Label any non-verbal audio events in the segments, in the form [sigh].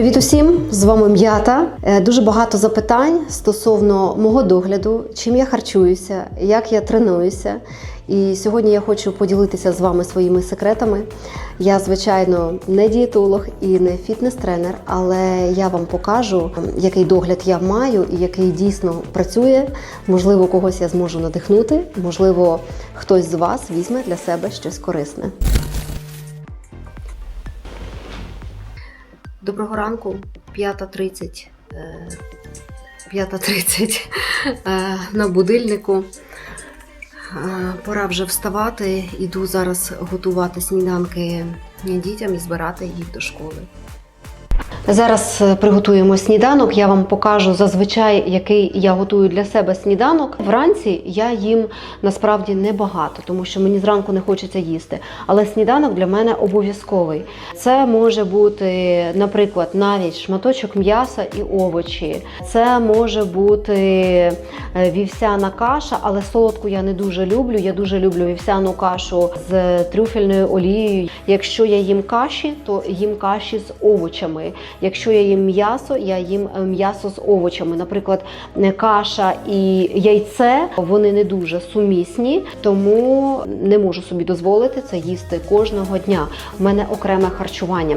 Привіт усім! З вами М'ята. Е, Дуже багато запитань стосовно мого догляду, чим я харчуюся, як я тренуюся. І сьогодні я хочу поділитися з вами своїми секретами. Я, звичайно, не дієтолог і не фітнес-тренер, але я вам покажу, який догляд я маю і який дійсно працює. Можливо, когось я зможу надихнути, можливо, хтось з вас візьме для себе щось корисне. Доброго ранку, 5.30. е, 5.30 е, на будильнику. Е, Пора вже вставати. Іду зараз готувати сніданки дітям і збирати їх до школи. Зараз е, приготуємо сніданок. Я вам покажу зазвичай, який я готую для себе сніданок. Вранці я їм насправді небагато, тому що мені зранку не хочеться їсти. Але сніданок для мене обов'язковий. Це може бути, наприклад, навіть шматочок м'яса і овочі. Це може бути е, вівсяна каша, але солодку я не дуже люблю. Я дуже люблю вівсяну кашу з трюфельною олією. Якщо я їм каші, то їм каші з овочами. Якщо я їм м'ясо, я їм е, м'ясо з овочами. Наприклад, е, каша і яйце вони не дуже сумісні, тому не можу собі дозволити це їсти кожного дня. У мене окреме харчування.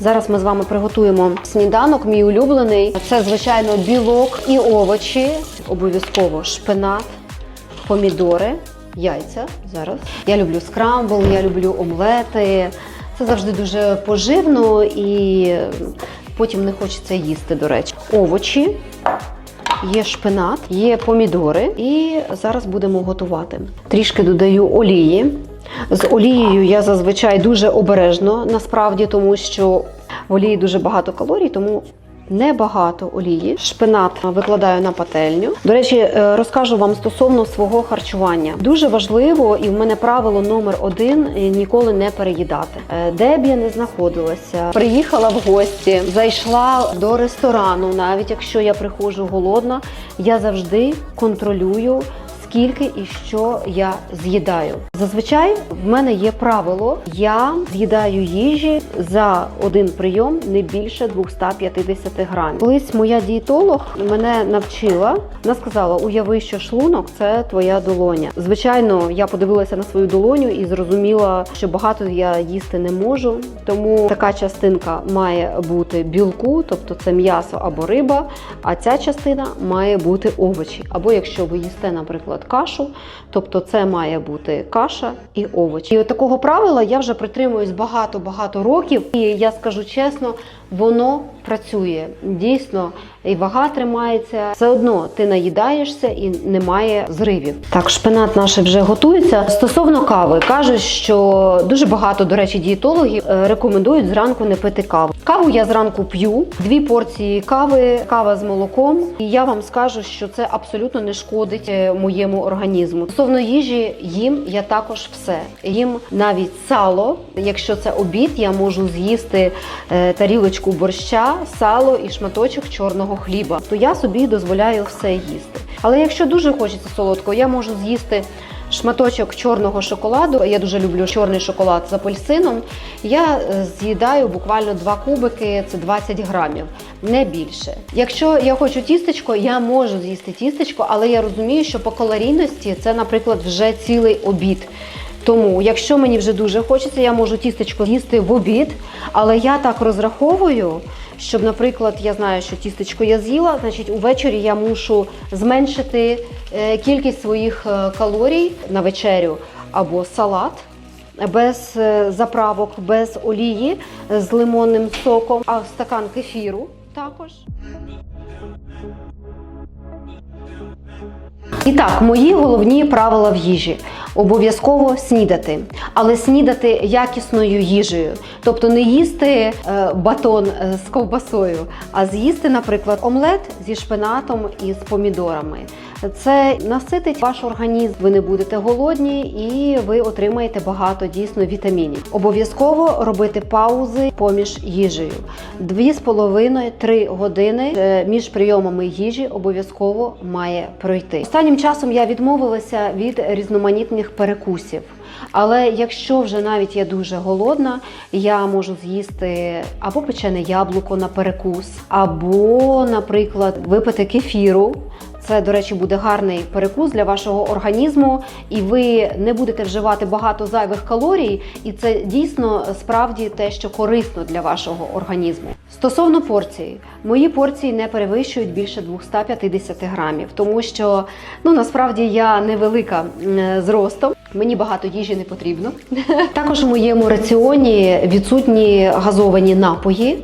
Зараз ми з вами приготуємо сніданок. Мій улюблений це звичайно білок і овочі. Обов'язково шпинат, помідори, яйця. Зараз я люблю скрамбл, я люблю омлети. Це завжди дуже поживно і потім не хочеться їсти, до речі. Овочі, є шпинат, є помідори, і зараз будемо готувати. Трішки додаю олії. З олією я зазвичай дуже обережно, насправді, тому що в олії дуже багато калорій, тому небагато олії. Шпинат викладаю на пательню. До речі, е, розкажу вам стосовно свого харчування. Дуже важливо, і в мене правило номер один е, ніколи не переїдати. Е, Де б я не знаходилася, приїхала в гості, зайшла до ресторану, навіть якщо я приходжу голодна, я завжди контролюю. Скільки і що я з'їдаю. Зазвичай в мене є правило: я з'їдаю їжі за один прийом не більше 250 грамів. Колись моя дієтолог мене навчила, вона сказала: уяви, що шлунок це твоя долоня. Звичайно, я подивилася на свою долоню і зрозуміла, що багато я їсти не можу. Тому така частинка має бути білку, тобто це м'ясо або риба. А ця частина має бути овочі. Або якщо ви їсте, наприклад, кашу, тобто це має бути каша і овочі. І от такого правила я вже притримуюсь багато-багато років, і я скажу чесно, воно працює дійсно. І вага тримається, все одно ти наїдаєшся і немає зривів. Так, шпинат наш вже готується. Стосовно кави, кажуть, що дуже багато, до речі, дієтологів е, рекомендують зранку не пити каву. Каву я зранку п'ю, дві порції кави, кава з молоком. І я вам скажу, що це абсолютно не шкодить е, моєму організму. Стосовно їжі, їм я також все. Їм навіть сало. Якщо це обід, я можу з'їсти е, тарілочку борща, сало і шматочок чорного хліба. То я собі дозволяю все їсти. Але якщо дуже хочеться солодкого, я можу з'їсти. Шматочок чорного шоколаду, я дуже люблю чорний шоколад з апельсином. Я е, з'їдаю буквально два кубики, це 20 грамів, не більше. Якщо я хочу тістечко, я можу з'їсти тістечко, але я розумію, що по калорійності це, наприклад, вже цілий обід. Тому, якщо мені вже дуже хочеться, я можу тістечко з'їсти в обід, але я так розраховую, щоб, наприклад, я знаю, що тістечко я з'їла, значить увечері я мушу зменшити е, кількість своїх е, калорій на вечерю або салат. Без е, заправок, без олії, з лимонним соком, а стакан кефіру також. І так, мої головні правила в їжі. Обов'язково снідати, але снідати якісною їжею, тобто не їсти е, батон е, з ковбасою, а з'їсти, наприклад, омлет зі шпинатом і з помідорами. Це наситить ваш організм. Ви не будете голодні і ви отримаєте багато дійсно вітамінів. Обов'язково робити паузи поміж їжею. Дві з половиною три години е, між прийомами їжі обов'язково має пройти. Останнім часом я відмовилася від різноманітних перекусів. Але якщо вже навіть я дуже голодна, я можу з'їсти або печене яблуко на перекус, або, наприклад, випити кефіру. Це, до речі, буде гарний перекус для вашого організму, і ви не будете вживати багато зайвих калорій, і це дійсно справді те, що корисно для вашого організму. Стосовно порції, мої порції не перевищують більше 250 грамів, тому що ну насправді я невелика зростом. Мені багато їжі не потрібно. [laughs] Також у моєму раціоні відсутні газовані напої.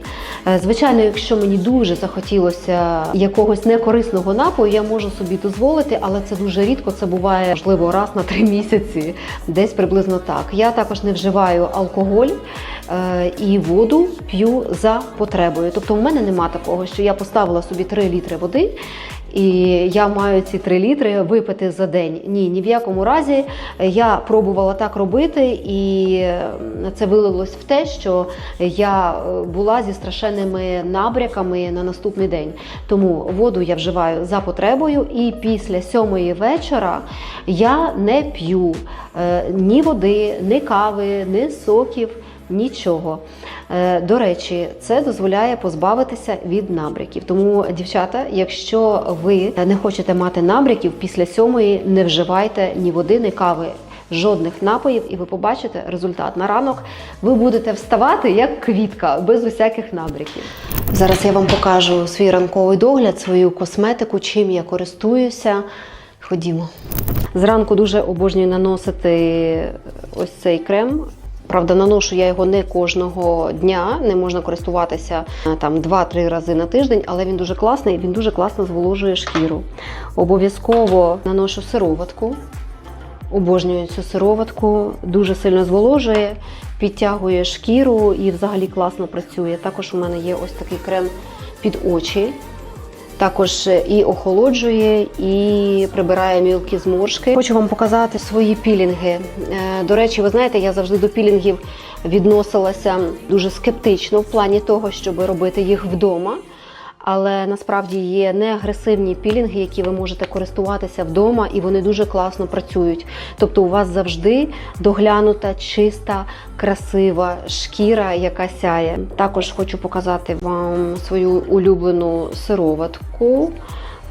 Е, Звичайно, якщо мені дуже захотілося якогось некорисного напою, я можу собі дозволити, але це дуже рідко. Це буває можливо раз на три місяці, десь приблизно так. Я також не вживаю алкоголь е, і воду п'ю за потребою. Тобто, у мене нема такого, що я поставила собі 3 літри води. І я маю ці 3 літри випити за день. Ні, ні в якому разі. Я пробувала так робити, і це вилилось в те, що я е, була зі страшенними набряками на наступний день. Тому воду я вживаю за потребою, і після сьомої вечора я не п'ю е, ні води, ні кави, ні соків. Нічого. Е, До речі, це дозволяє позбавитися від набряків. Тому, дівчата, якщо ви не хочете мати набряків, після сьомої не вживайте ні води, ні кави. Жодних напоїв, і ви побачите результат на ранок. Ви будете вставати як квітка, без усяких набряків. Зараз я вам покажу свій ранковий догляд, свою косметику, чим я користуюся. Ходімо. Зранку дуже обожнюю наносити ось цей крем. Правда, наношу я його не кожного дня, не можна користуватися е, там 2-3 рази на тиждень, але він дуже класний, він дуже класно зволожує шкіру. Обов'язково наношу сироватку. Обожнюю цю сироватку, дуже сильно зволожує, підтягує шкіру і взагалі класно працює. Також у мене є ось такий крем під очі. Також і охолоджує, і прибирає мілкі зморшки. Хочу вам показати свої пілінги. Е, До речі, ви знаєте, я завжди до пілінгів відносилася дуже скептично в плані того, щоб робити їх вдома. Але насправді є неагресивні пілінги, які ви можете користуватися вдома, і вони дуже класно працюють. Тобто, у вас завжди доглянута, чиста, красива шкіра, яка сяє. Також хочу показати вам свою улюблену сироватку.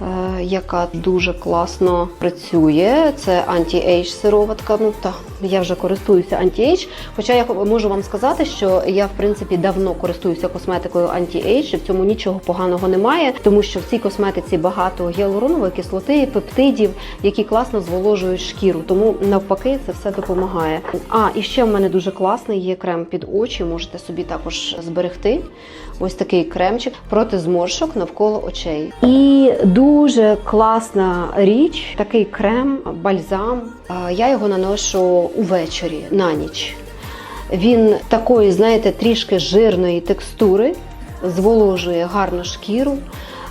Е, Яка дуже класно працює. Це анті-ейдж сироватка. Ну та я вже користуюся анті-ейдж. Хоча я можу вам сказати, що я в принципі давно користуюся косметикою анті-ейдж, і в цьому нічого поганого немає, тому що в цій косметиці багато гіалуронової кислоти, пептидів, які класно зволожують шкіру. Тому навпаки, це все допомагає. А і ще в мене дуже класний є крем під очі. Можете собі також зберегти. Ось такий кремчик проти зморшок навколо очей. І дуже класна річ, такий крем, бальзам. Я його наношу увечері на ніч. Він такої, знаєте, трішки жирної текстури, зволожує гарно шкіру.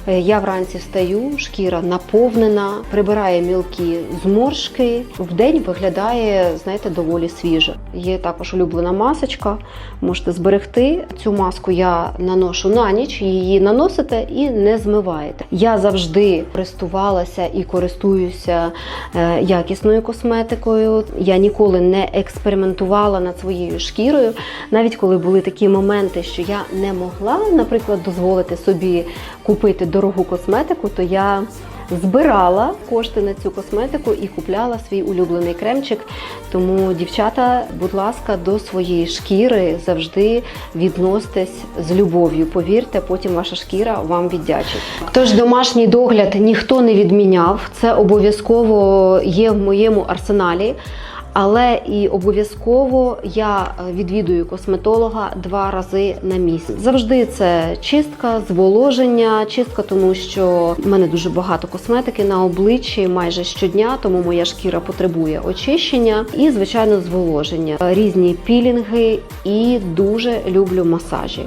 Е, Я вранці встаю, шкіра наповнена, прибирає мілкі зморшки. Вдень виглядає, знаєте, доволі свіже. Є також улюблена масочка. Можете зберегти. Цю маску я наношу на ніч, її наносите і не змиваєте. Я завжди користувалася і користуюся е, якісною косметикою. Я ніколи не експериментувала над своєю шкірою, навіть коли були такі моменти, що я не могла, наприклад, дозволити собі купити дорогу косметику, то я збирала кошти на цю косметику і купляла свій улюблений кремчик. Тому, дівчата, будь ласка, до своєї шкіри завжди відноситесь з любов'ю. Повірте, потім ваша шкіра вам віддячить. Тож домашній догляд ніхто не відміняв. Це обов'язково є в моєму арсеналі. Але і обов'язково я е, відвідую косметолога два рази на місяць. Завжди це чистка, зволоження, чистка, тому що в мене дуже багато косметики на обличчі майже щодня, тому моя шкіра потребує очищення і, звичайно, зволоження. Різні пілінги і дуже люблю масажі.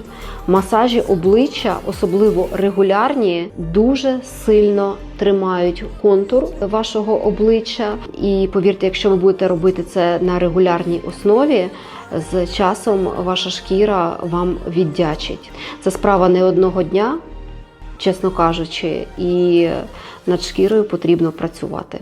Масажі обличчя, особливо регулярні, дуже сильно тримають контур вашого обличчя. І повірте, якщо ви будете робити це на регулярній основі, з часом ваша шкіра вам віддячить. Це справа не одного дня, чесно кажучи, і над шкірою потрібно працювати.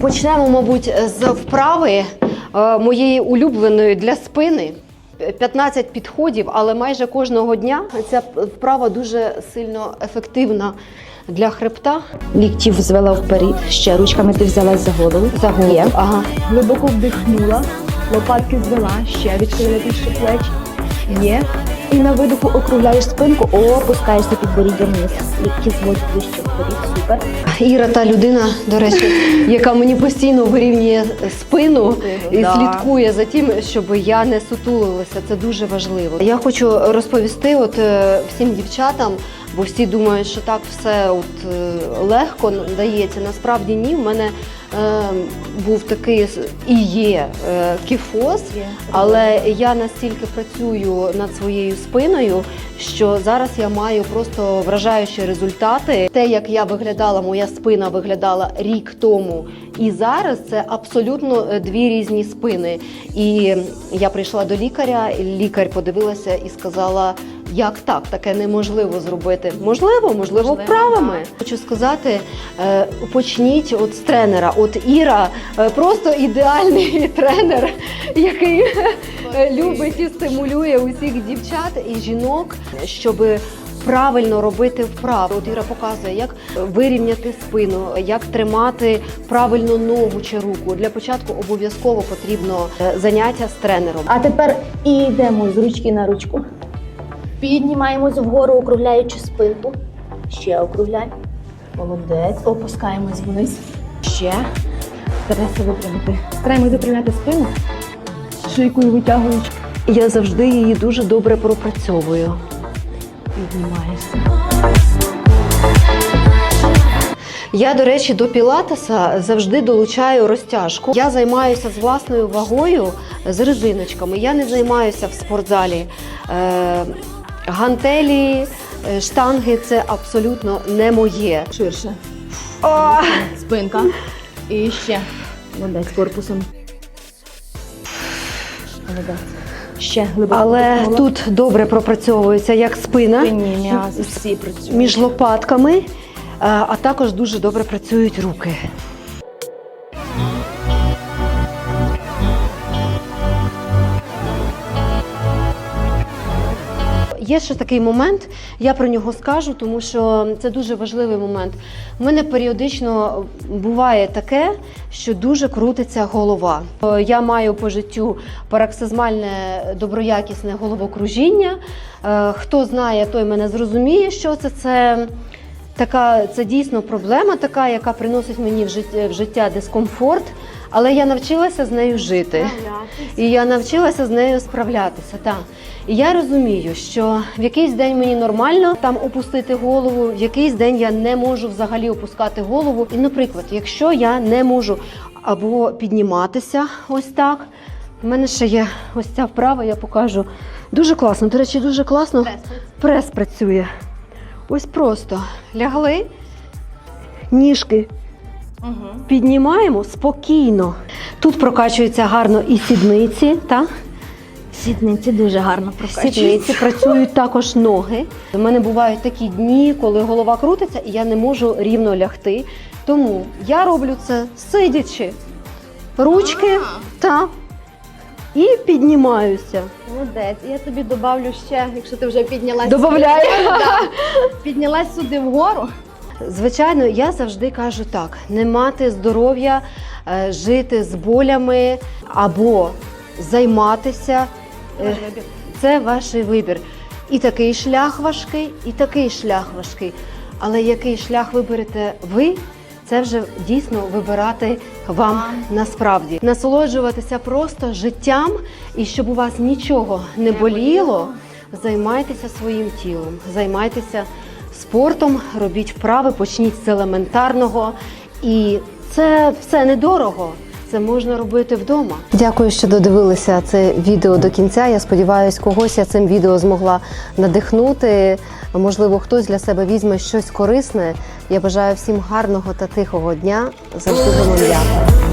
Почнемо, мабуть, з вправи е, моєї улюбленої для спини. 15 підходів, але майже кожного дня ця вправа дуже сильно ефективна для хребта. Ліктів звела вперед, ще ручками ти взялась за голову. За голову. Є. Ага. Глибоко вдихнула, лопатки звела, ще відхилила більше плеч. Є. І на видоху округляєш спинку, опускаєшся підборіддя вниз. Лікті зводь ближче вперед, супер. Іра та людина, до речі, [laughs] яка мені постійно вирівнює спину і Да. слідкує за тим, щоб я не сутулилася. Це дуже важливо. Я хочу розповісти от е, всім дівчатам, бо всі думають, що так все от е, легко дається. Насправді ні. В мене був такий і є е, кіфоз. Але я настільки працюю над своєю спиною, що зараз я маю просто вражаючі результати. Те, як я виглядала, моя спина виглядала рік тому, і зараз це абсолютно е, дві різні спини. І я прийшла до лікаря, лікар подивилася і сказала. Як так, таке неможливо зробити? Можливо, можливо, вправами. Хочу сказати, е, почніть от з тренера. От Іра е, просто ідеальний [laughs] тренер, який е, любить і стимулює усіх дівчат і жінок, щоб правильно робити вправи. От Іра показує, як вирівняти спину, як тримати правильно ногу чи руку. Для початку обов'язково потрібно заняття з тренером. А тепер йдемо з ручки на ручку. Піднімаємось вгору, округляючи спинку. Ще округляй. Молодець. Опускаємось вниз. Ще. Старайся випрямити. Стараємось випрямляти спину. Шийкою витягуючи. Я завжди її дуже добре пропрацьовую. Піднімаєшся. Я, до речі, до пілатеса завжди долучаю розтяжку. Я займаюся з власною вагою з резиночками. Я не займаюся в спортзалі. Гантелі, е, штанги це абсолютно не моє. Ширше. Спинка. І ще. Молодець корпусом. Молодець. Ще глибоко. Але вдихнула. тут добре пропрацьовується як спина спинні м'язи всі працюють. між лопатками, е, а також дуже добре працюють руки. Є ще такий момент, я про нього скажу, тому що це дуже важливий момент. У мене періодично буває таке, що дуже крутиться голова. Е, Я маю по життю параксизмальне доброякісне головокружіння. Е, Хто знає, той мене зрозуміє, що це. Це така, це дійсно проблема, така, яка приносить мені в життя, в життя дискомфорт. Але я навчилася з нею жити. І я навчилася з нею справлятися. Так. І я розумію, що в якийсь день мені нормально там опустити голову, в якийсь день я не можу взагалі опускати голову. І, наприклад, якщо я не можу або підніматися ось так. У мене ще є ось ця вправа, я покажу. Дуже класно. До речі, дуже класно прес працює. Ось просто лягли, ніжки піднімаємо спокійно. Тут прокачуються гарно і сідниці, так? Сідниці дуже гарно Сідниці працюють також ноги. У мене бувають такі дні, коли голова крутиться, і я не можу рівно лягти. Тому я роблю це сидячи. Ручки та і піднімаюся. Молодець. Я тобі добавлю ще, якщо ти вже піднялась. Добавляю. [laughs] Да. Піднялась сюди вгору. Звичайно, я завжди кажу так: не мати здоров'я, е, жити з болями або займатися. е, Це ваш вибір. І такий шлях важкий, і такий шлях важкий. Але який шлях виберете ви, це вже дійсно вибирати вам насправді. Насолоджуватися просто життям, і щоб у вас нічого не боліло, займайтеся своїм тілом, займайтеся спортом, робіть вправи, почніть з елементарного. І це все недорого. Це можна робити вдома. Дякую, що додивилися це відео до кінця. Я сподіваюся, когось я цим відео змогла надихнути. Можливо, хтось для себе візьме щось корисне. Я бажаю всім гарного та тихого дня. Завжди по радіо